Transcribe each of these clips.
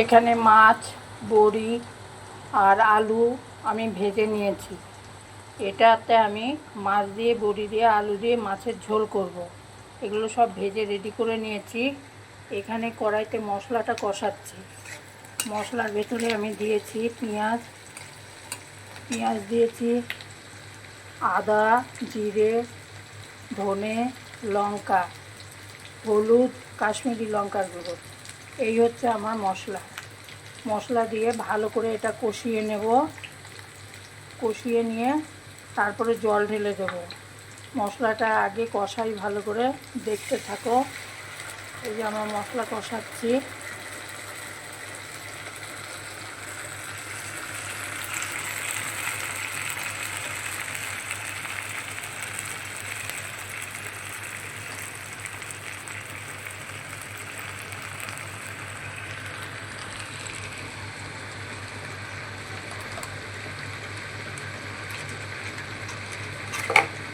এখানে মাছ, বড়ি আর আলু আমি ভেজে নিয়েছি। এটাতে আমি মাছ দিয়ে, বড়ি দিয়ে, আলু দিয়ে মাছের ঝোল করব। এগুলো সব ভেজে রেডি করে নিয়েছি। এখানে কড়াইতে মশলাটা কষাচ্ছি। মশলার ভেতরে আমি দিয়েছি পেঁয়াজ। পেঁয়াজ দিয়েছি, আদা, জিরে, ধনে, লঙ্কা, হলুদ, কাশ্মীরি লঙ্কার গুঁড়ো। এই হচ্ছে আমার মশলা। মশলা দিয়ে ভালো করে এটা কষিয়ে নেব। কষিয়ে নিয়ে তারপরে জল ঢেলে দেব। মশলাটা আগে কষাই ভালো করে দেখতে থাকো। এই যে আমার মশলা কষাচ্ছি।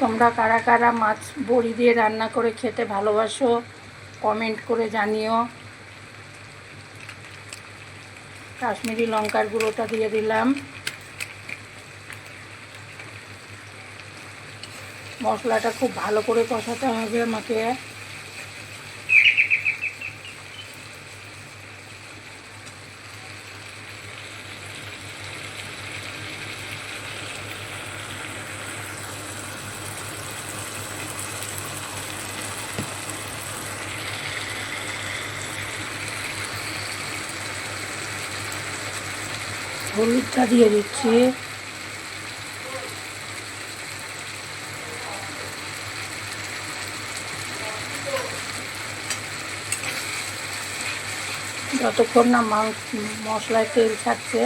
তোমরা কারা কারা মাছ বড়ি দিয়ে রান্না করে খেতে ভালোবাসো কমেন্ট করে জানিও। কাশ্মীরি লঙ্কার গুঁড়োটা দিয়ে দিলাম। মশলাটা খুব ভালো করে কষাতে হবে আমাকে। হলুদটা দিয়ে দিচ্ছি। যতক্ষণ না মাংস মশলায় তেল ছাড়ছে,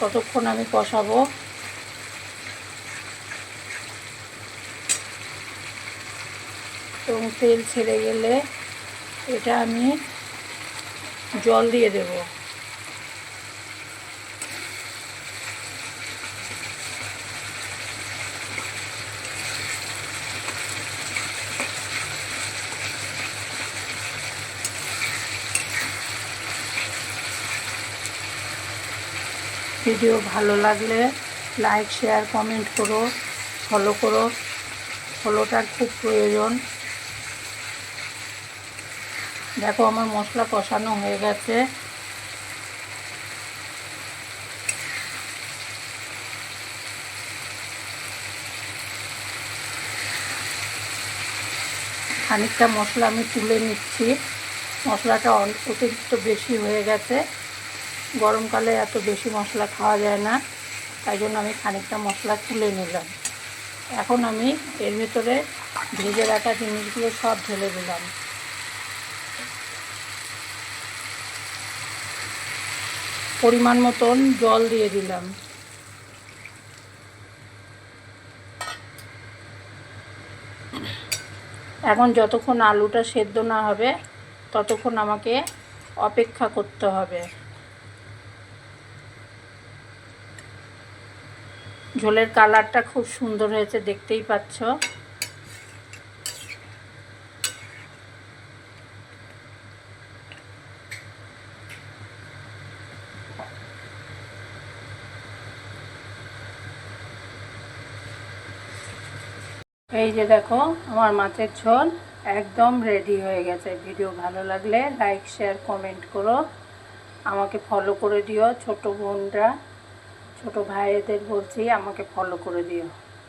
ততক্ষণ আমি কষাবো। এবং তেল ছেড়ে গেলে এটা আমি জল দিয়ে দেবো। ভিডিও ভালো লাগলে লাইক, শেয়ার, কমেন্ট করো ফলো করো। ফলোটার খুব প্রয়োজন। দেখো আমার মশলা কষানো হয়ে গেছে। খানিকটা মশলা আমি তুলে নিচ্ছি। মশলাটা অতিরিক্ত বেশি হয়ে গেছে। গরমকালে এত বেশি মশলা খাওয়া যায় না, তাই জন্য আমি খানিকটা মশলা তুলে নিলাম। এখন আমি এর ভিতরে ভেজে রাখা জিনিসগুলো সব ঢেলে দিলাম। পরিমাণ মতন জল দিয়ে দিলাম। এখন যতক্ষণ আলুটা সেদ্ধ না হবে, ততক্ষণ আমাকে অপেক্ষা করতে হবে। ঝোলের কালারটা খুব সুন্দর হয়েছে, দেখতেই পাচ্ছ। এই যে দেখো, আমার মাছের ঝোল একদম রেডি হয়ে গেছে। ভিডিও ভালো লাগলে লাইক শেয়ার কমেন্ট করো। আমাকে ফলো করে দিও ছোট বোনরা। ছোট ভাইদের বলছি আমাকে ফলো করে দিও।